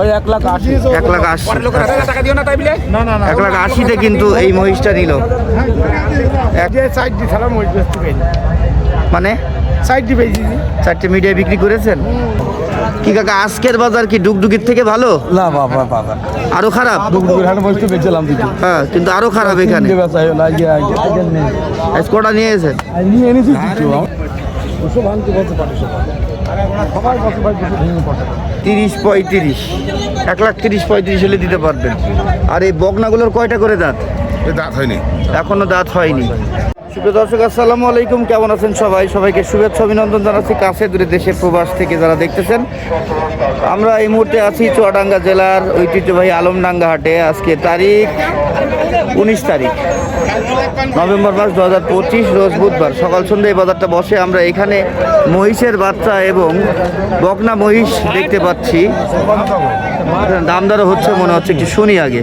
ওই এক লাখ আশি। এক আশি। এক আশিতে কিন্তু এই মহিষটা নিল। মানে? চারটে মিডিয়ায় বিক্রি করেছেন? কি কাকা আজকের বাজার কি ডুগডুগির থেকে ভালো? না বাবা বাবা আরও খারাপ? হাটে বেচলাম হ্যাঁ কিন্তু আরও খারাপ এখানে। আজ কটা নিয়ে এসেছেন? নিয়ে এনেছি কিছু তিরিশ পঁয়ত্রিশ। এক লাখ তিরিশ পঁয়ত্রিশ হলে দিতে পারবেন। আর এই বগনাগুলোর কয়টা করে দাঁত? দাঁত হয়নি। এখনও দাঁত হয়নি। সুপ্রিয় দর্শক, আসসালামু আলাইকুম। কেমন আছেন সবাই? সবাইকে শুভেচ্ছা, অভিনন্দন জানাচ্ছি কাছে দূরে দেশে প্রবাস থেকে যারা দেখতেছেন। আমরা এই মুহূর্তে আছি চুয়াডাঙ্গা জেলার ঐতিহ্যবাহী আলমডাঙ্গা হাটে। আজকে তারিখ উনিশ তারিখ, নভেম্বর মাস দু হাজার পঁচিশ, রোজ বুধবার। সকাল সন্ধ্যা এই বাজারটা বসে আমরা এখানে মহিষের বাচ্চা এবং বকনা মহিষ দেখতে পাচ্ছি। দামদারও হচ্ছে মনে হচ্ছে, একটু শুনি আগে।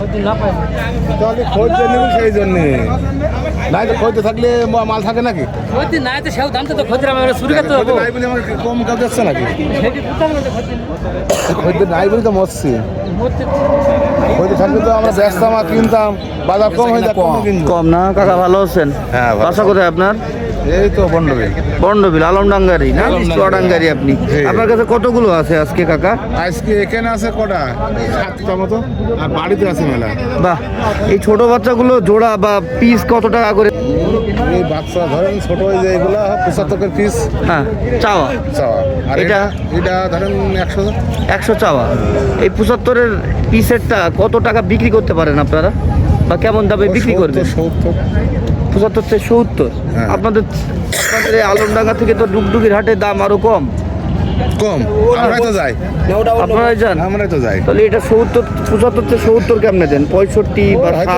তাহলে খোঁজতে নেবে সেই জন্যে। নাই তো খোঁজতে থাকলে মাল থাকে নাকি? নাই তো সেও দাম তো খোঁজ আমরা শুরু করতে খোঁজতে নাই বলে আমার কম কাজ যাচ্ছে নাকি? খোঁজতে নাই। বলে তো মরছি। খোঁজতে থাকলে তো আমরা কিনতাম। বাজার কম হয়ে যায় কম না? কাকা ভালো আছেন? হ্যাঁ, ভালো। বাসা কোথায় আপনার? এই তো বন্ডবে বন্ডবিল আলমডাঙ্গারি না। চুয়াডাঙ্গারি আপনি। আপনার কাছে কতগুলো আছে আজকে কাকা? আজকে এখানে আছে কটা? সাতটা মতো। আর বাড়িতে আছে মেলা। বাহ এই ছোট বাচ্চাগুলো জোড়া বা পিস কত টাকা করে? এই বাচ্চা ধরেন ছোট ওই যে এগুলা পঁচাত্তর পিস হ্যাঁ চাওয়া। চাওয়া। আর এটা? এটা এটা ধরেন একশো। একশো চাওয়া। এই পঁচাত্তরের পিসেরটা কত টাকা বিক্রি করতে পারেন আপনারা? বা কেমন দামে বিক্রি করবেন? সত্তর। পঁচাত্তর থেকে সত্তর। হ্যাঁ। আপনাদের আপনাদের এই আলমডাঙ্গা থেকে তো ডুগডুগির হাটের দাম আরও কম। কম? আমরাই তো যাই। যান। আমরাই তো যাই। তাহলে এটা সত্তর পঁচাত্তর থেকে সত্তর কেমনে দেন? পঁয়ষট্টি বা ষাট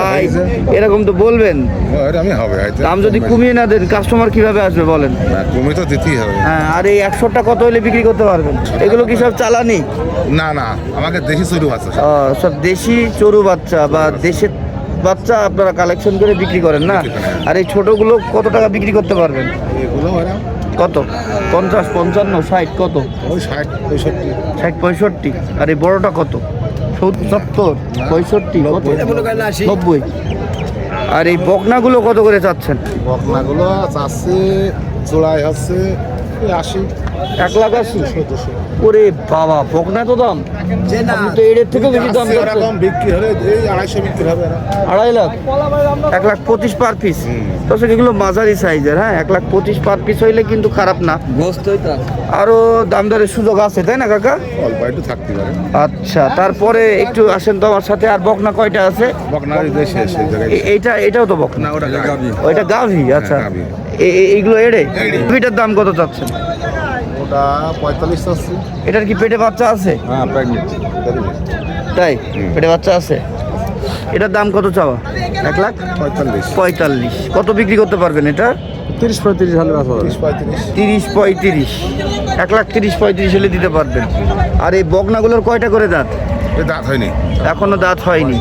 এরকম তো বলবেন। ওইটা আমি হবে দাম যদি কমিয়ে না দেন কাস্টমার কীভাবে আসবে বলেন? না, তো দিতেই হবে। হ্যাঁ আর এই একশোটা কত হলে বিক্রি করতে পারবেন? এগুলো কি সব চালানি? না না আমাকে দেশি চুরি সব। দেশি চড়ু বাচ্চা বা দেশের বাচ্চা আপনারা কালেকশন করে বিক্রি করেন না? আর এই ছোটগুলো কত টাকা বিক্রি করতে পারবেন? কত? পঞ্চাশ পঞ্চান্ন ষাট কত? ওই ষাট পঁয়ষট্টি। ষাট পঁয়ষট্টি। আর এই বড়টা কত? সত্তর পঁয়ষট্টি নব্বই। আর এই বকনাগুলো কত করে চাচ্ছেন? বকনাগুলো চাচ্ছে চোড়াই হচ্ছে আশি এক লাখ আশি। ওরে বাবা বকনা তো দাম? আপনি তো এর থেকেও বেশি দাম এরকম বিক্রি হলে এই আড়াইশো বিক্রি হবে আড়াই লাখ? এক লাখ পঁচিশ পার পিস এগুলো মাঝারি সাইজের হ্যাঁ? এক লাখ পঁচিশ পার পিস হইলে কিন্তু খারাপ না। আরও। দাম দরের সুযোগ আছে তাই না কাকা? অল্প একটু থাকতে পারে। আচ্ছা তারপরে একটু আসেন তো আমার সাথে। আর বকনা কয়টা আছে? বকনার এই শেষ এই জায়গায়। এ- এইটা এটাও তো বকনা। ওটা গাভী। ওইটা গাভি আচ্ছা। এ- এইগুলো এড়ে? গাভিটার দাম কত চাচ্ছেন? ওটা পঁয়তাল্লিশ চাচ্ছি। এটার কি পেটে বাচ্চা আছে? হ্যাঁ তাই? পেটে বাচ্চা আছে? এটার দাম কত চাওয়া? এক লাখ পঁয়তাল্লিশ। পঁয়তাল্লিশ। কত বিক্রি করতে পারবেন এটা? তিরিশ পঁয়ত্রিশ হলে তিরিশ পঁয়ত্রিশ। তিরিশ পঁয়ত্রিশ। এক লাখ তিরিশ পঁয়ত্রিশ হলে দিতে পারবেন। আর এই বকনাগুলোর কয়টা করে দাঁত? দাঁত হয়নি। এখনও দাঁত হয়নি।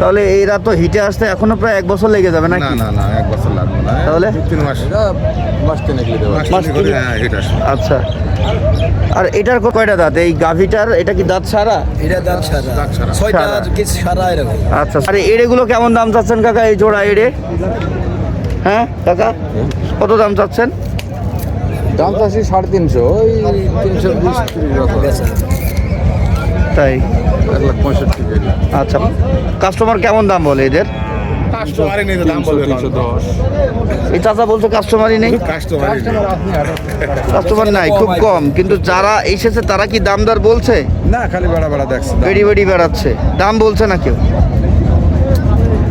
তাহলে এরা তো হিটে আসতে এখনও প্রায় এক বছর লেগে যাবে না নাকি? না না এক বছর লাগবে না। তাহলে? তিন মাস। মাস তিনেক তিনেক হ্যাঁ হিট আসবে। আচ্ছা। আর এটার ক- কয়টা দাঁত? এই গাভিটার এটা কি দাঁত সারা এটা দাঁত সারা দাঁত সারা। ছয়টা। কিছু সারা এরকম? আচ্ছা আর এড়েগুলো কেমন দাম চাচ্ছেন কাকা এই জোড়া এড়ে হ্যাঁ কাকা? কত দাম চাচ্ছেন? দাম চাচ্ছি সাড়ে তিনশো। ওই তিনশো বিশ তাই এক লাখ পঁয়ষট্টি আচ্ছা কাস্টমার কেমন দাম বলে এদের? কাস্টমারই নেই দাম বলবে দশ। এই চাচা বলছে কাস্টমারই নেই? কাস্টমার নাই। খুব কম। কিন্তু যারা এসেছে তারা কি দামদার বলছে? না খালি বেড়া বেড়া দেখছি বেড়ি বেড়ি বেড়াচ্ছে। দাম বলছে না কেউ?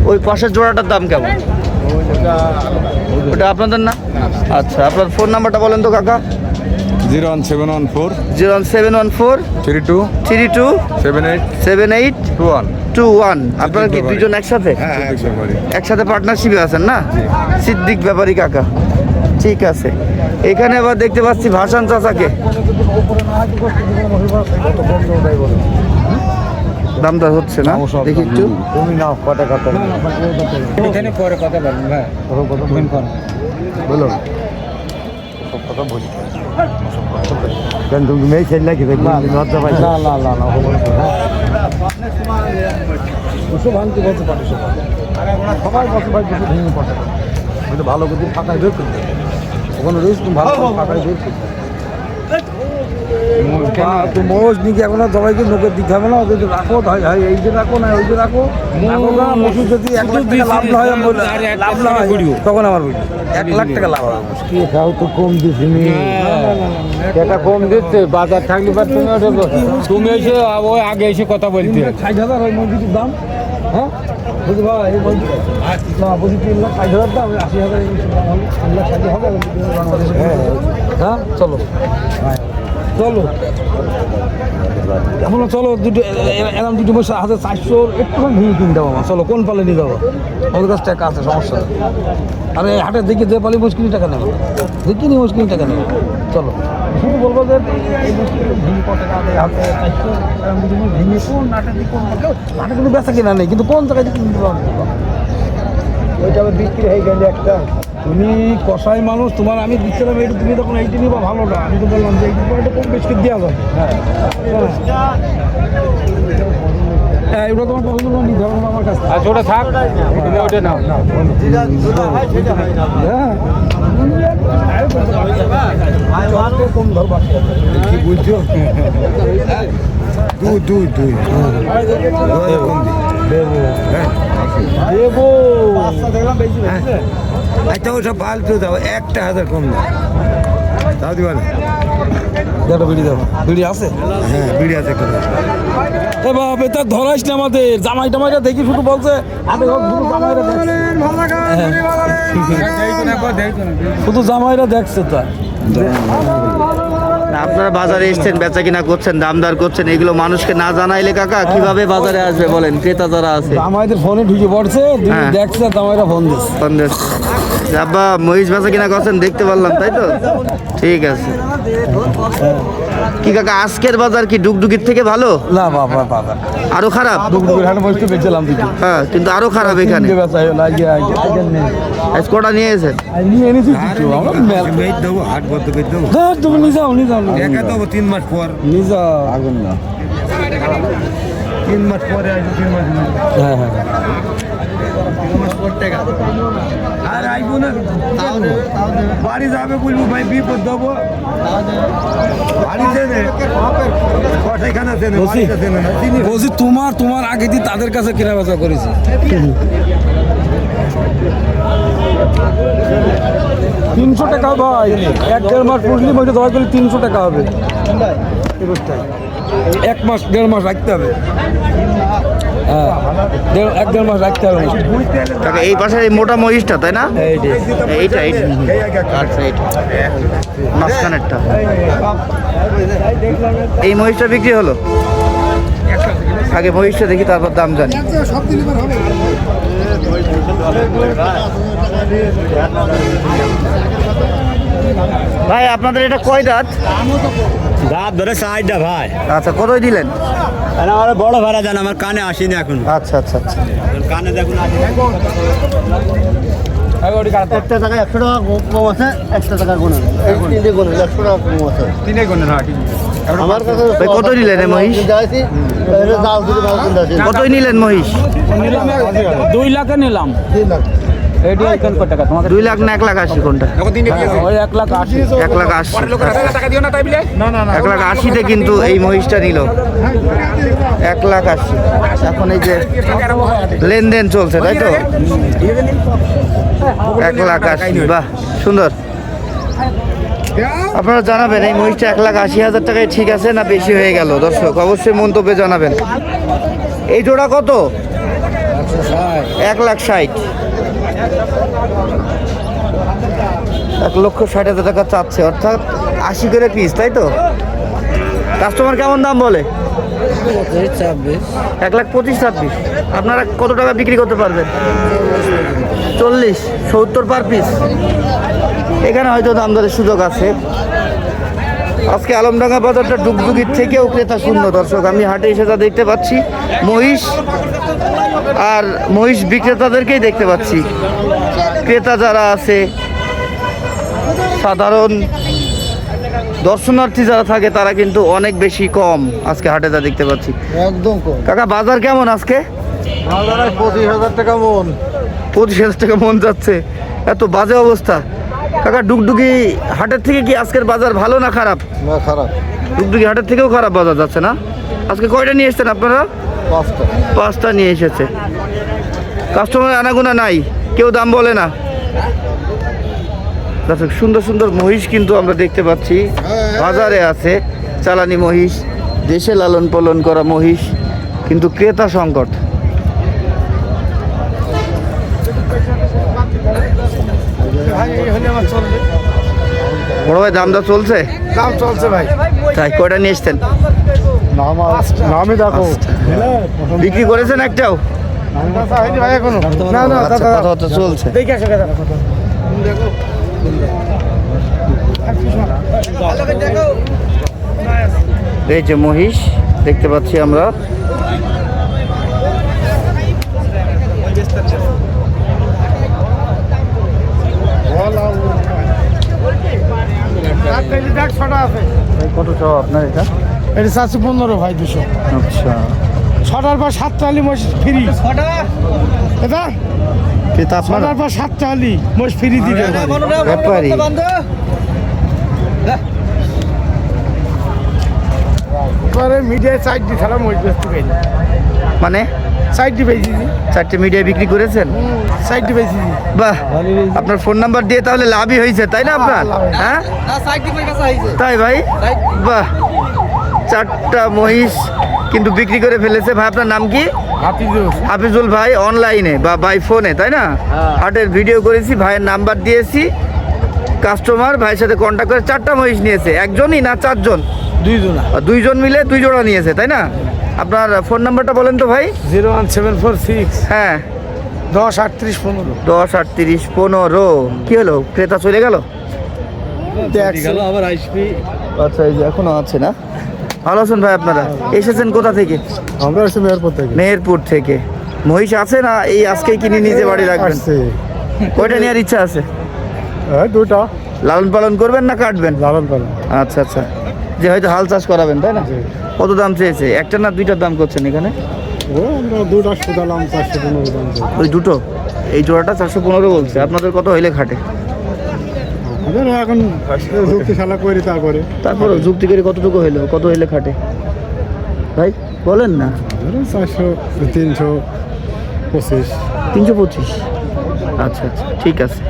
ওই পাশের জোড়াটার দাম কেমন? ওটা আপনাদের না? আচ্ছা আপনার ফোন নাম্বারটা বলেন তো কাকা। Zero one seven one four zero one seven one four three two three two seven eight seven eight two one two one আপনারা কি দুজন একসাথে? হ্যাঁ একসাথে পার্টনারশিপে আছেন না? সিদ্দিক ব্যাপারী কাকা। ঠিক আছে। এখানে আবার দেখতে পাচ্ছি ভাসান চাচাকে। দাম দর হচ্ছে না? দেখি একটু। তুমি নাও কটা কথা এখানে পরে কথা বলুন ভাই বলো। কথা বলি। কেন তুমি মেয়ে ছেলে নাকি লজ্জা পাই না না না না দুশো ভাঙতে বলতে পারি সবাই বসে ভাই দুশো ভেঙে পড়ে ভালো করে ফাঁকায় বের করতে ওখানে রয়েছে তুমি ভালো ফাঁকায় বের করতে তো মোষ নিকে এখন আর সবাইকে লোকের দিতে হবে না ওদের রাখো ভাই ভাই এই যে রাখো না ওই যে রাখো। রাখো না মোষ যদি এক লাখ টাকা লাভ না হয় লাভ না হয় তখন আমার বুঝি এক লাখ টাকা লাভ হবে। কি খাও তো কম দিছিনি এটা কম দিচ্ছে বাজার থাকলে বা তুমি ওটা তুমি এসে ওই আগে এসে কথা বলতে। ষাট হাজার ওই মসজিদের দাম। হ্যাঁ? বুঝলি ভাই এই না বলছি তিন লাখ ষাট হাজার দাম আশি হাজার এই দাম হলো। তিন লাখ ষাট হবে। হ্যাঁ চলো। চলো। এখন চলো দুটো এরকম দুটো বসে হাতে চারশো একটু ভেঙে কিনতে আমার চলো কোন পালে নিয়ে যাব? ওদের কাছে টাকা আছে সমস্যা আরে হাটে দেখি যে পালি মুশকিল টাকা নেবে। দেখিনি মুশকিল টাকা নেবে। চলো। শুধু বলব যে এই মুশকিল ভেঙে কত টাকা দেয়? হাতে চারশো এরকম দুটো জিনিস ভেঙে কোন নাটে দিয়ে কোন নাটে কোনো বেচা কিনা নেই কিন্তু কোন জায়গায় কিনতে পারব? ওইটা আবার বিক্রি হয়ে গেলে একটা। তুমি কষাই মানুষ তোমার আমি দিচ্ছিলাম এইটা তুমি তখন এইটা নিবা ভালো না আমি তো বললাম যে এইটা একটু কম বেশি দেওয়া যাবে? হ্যাঁ। হ্যাঁ এগুলো তোমার পছন্দ করে নিতে হবে আমার কাছে। আচ্ছা ওটা থাক তুমি ওটা নাও। হ্যাঁ। কম ধরবা কি বলছো দুই দুই। দুই দেবো। আচ্ছা ওসব ফালতু দাও একটা হাজার কম দাও। তাও দিবা না। দেখো বিড়ি দাও বিড়ি আছে? হ্যাঁ বিড়ি আছে একটা। এ বাপ এটা ধরাইস না আমাদের। জামাই টামাইটা দেখি শুধু বলছে। জামাইরা দেখছে। শুধু জামাইরা দেখছে তা। আপনারা বাজারে এসছেন বেচা কিনা করছেন দামদার করছেন এগুলো মানুষকে না জানাইলে কাকা কীভাবে বাজারে আসবে বলেন ক্রেতা যারা আছে? জামাইদের ফোনে ঢুকে পড়ছে হ্যাঁ। দেখছে জামাইরা ফোন দিচ্ছে। আব্বা মহিষ বেচা কিনা করছেন দেখতে পারলাম তাই তো? ঠিক আছে। কি কাকা আজকের বাজার কি ডুগডুগির থেকে ভালো? না বাবা বাবা। আরও খারাপ? হাটে বেচলাম হ্যাঁ কিন্তু আরও খারাপ এখানে। আজ কটা নিয়ে এসেছেন? নিয়ে এনেছি আমরা মেল দেবো হাট বদ্ধ করে দেবো। হ্যাঁ তুমি নিয়ে যাও নিয়ে যাও একা দেবো তিন মাস পর। যাও আগুন না তিন মাস পরে আসব তিন মাস হ্যাঁ হ্যাঁ। আর না। বাড়ি যাবে বলব ভাই বিপদ দেবো। তোমার তোমার আগে দিয়ে তাদের কাছে কেনা বেচা করেছি তিনশো টাকা ভাই। এক দেড় মাস পুষলি বলছে দশ করলে তিনশো টাকা হবে। এক মাস দেড় মাস রাখতে হবে। হ্যাঁ এক দেড় মাস রাখতে হবে। এই এই মোটা মহিষটা তাই না? এইটা। এইটা আচ্ছা এইটা? মাঝখানেরটা। এই মহিষটা বিক্রি হলো? আগে মহিষটা দেখি তারপর দাম জানি। ভাই আপনাদের এটা কয় দাঁত? রাত ধরে সাইডটা ভাই। আচ্ছা কতই দিলেন? আরে আমার বড় ভাড়া জান আমার কানে আসেনি এখন। আচ্ছা আচ্ছা আচ্ছা। কানে দেখুন একটা টাকা একশো টাকা কম আছে একটা টাকা গুণ তিনটে গুণ একশো টাকা কম আছে। তিনে আমার কাছে কত নিলেন মহিষ? নিলেন মহিষ? দুই লাখে নিলাম। লাখ। এটি এখান কত টাকা? লাখ না এক লাখ আশি কোনটা? ওই এক লাখ আশি। এক লাখ আশি। টাকা দিও না তাই বলে? না না। এক লাখ আশিতে কিন্তু এই মহিষটা নিল। এক লাখ আশি। এখন এই যে লেনদেন চলছে তাই তো? এক লাখ আশি বাহ সুন্দর। আপনারা জানাবেন এই মহিষটা এক লাখ আশি হাজার টাকায় ঠিক আছে না বেশি হয়ে গেল? দর্শক অবশ্যই মন্তব্যে জানাবেন। এই জোড়া কত? এক লাখ ষাট। এক লক্ষ ষাট হাজার টাকা চাচ্ছে, অর্থাৎ আশি করে পিস তাই তো? কাস্টমার কেমন দাম বলে? এক লাখ পঁচিশ ছাব্বিশ। আপনারা কত টাকা বিক্রি করতে পারবেন? চল্লিশ, সত্তর পার পিস এখানে হয়তো দাম দরের সুযোগ আছে। আজকে আলমডাঙ্গা বাজারটা ডুগডুগির থেকেও ক্রেতা শূন্য দর্শক। আমি হাটে এসে যা দেখতে পাচ্ছি মহিষ আর মহিষ বিক্রেতাদেরকেই দেখতে পাচ্ছি। ক্রেতা যারা আছে সাধারণ দর্শনার্থী যারা থাকে তারা কিন্তু অনেক বেশি কম আজকে হাটে যা দেখতে পাচ্ছি। একদম কাকা বাজার কেমন আজকে? পঁচিশ হাজার টাকা মন। পঁচিশ হাজার টাকা মন যাচ্ছে। এত বাজে অবস্থা। কাকা ডুগডুগি হাটের থেকে কি আজকের বাজার ভালো না খারাপ? না খারাপ। ডুগডুগি হাটের থেকেও খারাপ বাজার যাচ্ছে না? আজকে কয়টা নিয়ে এসেছেন আপনারা? পাঁচটা। পাঁচটা নিয়ে এসেছে। কাস্টমার আনাগোনা নাই কেউ দাম বলে না। দর্শক সুন্দর সুন্দর মহিষ কিন্তু আমরা দেখতে পাচ্ছি। বাজারে আছে চালানি মহিষ দেশে লালন পালন করা মহিষ কিন্তু ক্রেতা সংকট। বড় ভাই দাম দা চলছে? দাম চলছে ভাই। তাই কয়টা নিয়ে এসছেন? নাম নামই দেখো। বিক্রি করেছেন একটাও? না না চলছে। এই যে মহিষ দেখতে পাচ্ছি আমরা। কত আপনার এটা? এটা চারশো পনেরো ভাই দুশো। আচ্ছা। ছটার পর সাতটা মোষ ফ্রি। এটা? ছটার পর সাতটা মোষ ফ্রি দিবে মিডিয়ায় সাইড দিয়ে খেলা মোষ বেচতে মানে? বেশি দিই চারটে মিডিয়া বিক্রি করেছেন? দিয়ে বেশি বাহ আপনার ফোন নাম্বার দিয়ে তাহলে লাভই হয়েছে তাই না আপনার? হ্যাঁ তাই ভাই? বাহ চারটা মহিষ কিন্তু বিক্রি করে ফেলেছে। ভাই আপনার নাম কি? হাফিজুল। ভাই অনলাইনে বা বাই ফোনে তাই না? হাটের ভিডিও করেছি ভাইয়ের নাম্বার দিয়েছি। কাস্টমার ভাইয়ের সাথে কন্ট্যাক্ট করে চারটা মহিষ নিয়েছে। একজনই না চারজন? দুইজন। দুইজন মিলে দুই জোড়া নিয়েছে তাই না? আপনার ফোন নাম্বারটা বলেন তো ভাই? Zero one seven four six. হ্যাঁ। দশ আটত্রিশ পনেরো। দশ আটত্রিশ পনেরো। কি হলো? ক্রেতা চলে গেল? আবার আসবি আচ্ছা এই যে এখনও আছে না? ভালো আছেন ভাই আপনারা? এসেছেন কোথা থেকে? আমরা আসছি মেয়রপুর থেকে। মেহেরপুর থেকে। মহিষ আছে না এই আজকেই কিনে নিজে বাড়ি রাখবেন? কয়টা নেওয়ার ইচ্ছা আছে? এই দুটা লালন পালন করবেন না কাটবেন? লালন পালন। আচ্ছা আচ্ছা। যে হয়তো হাল চাষ করাবেন তাই না? কত দাম চেয়েছে? একটা না দুইটার দাম করছেন এখানে? ওই দুটো? এই জোড়াটা চারশো পনেরো বলছে। আপনাদের কত হইলে খাটে? এখন যুক্তিশালা করি তারপরে। তারপরে যুক্তি করে কতটুকু হইল? কত হইলে খাটে? ভাই বলেন না। চারশো তিনশো পঁচিশ। তিনশো পঁচিশ। আচ্ছা আচ্ছা ঠিক আছে।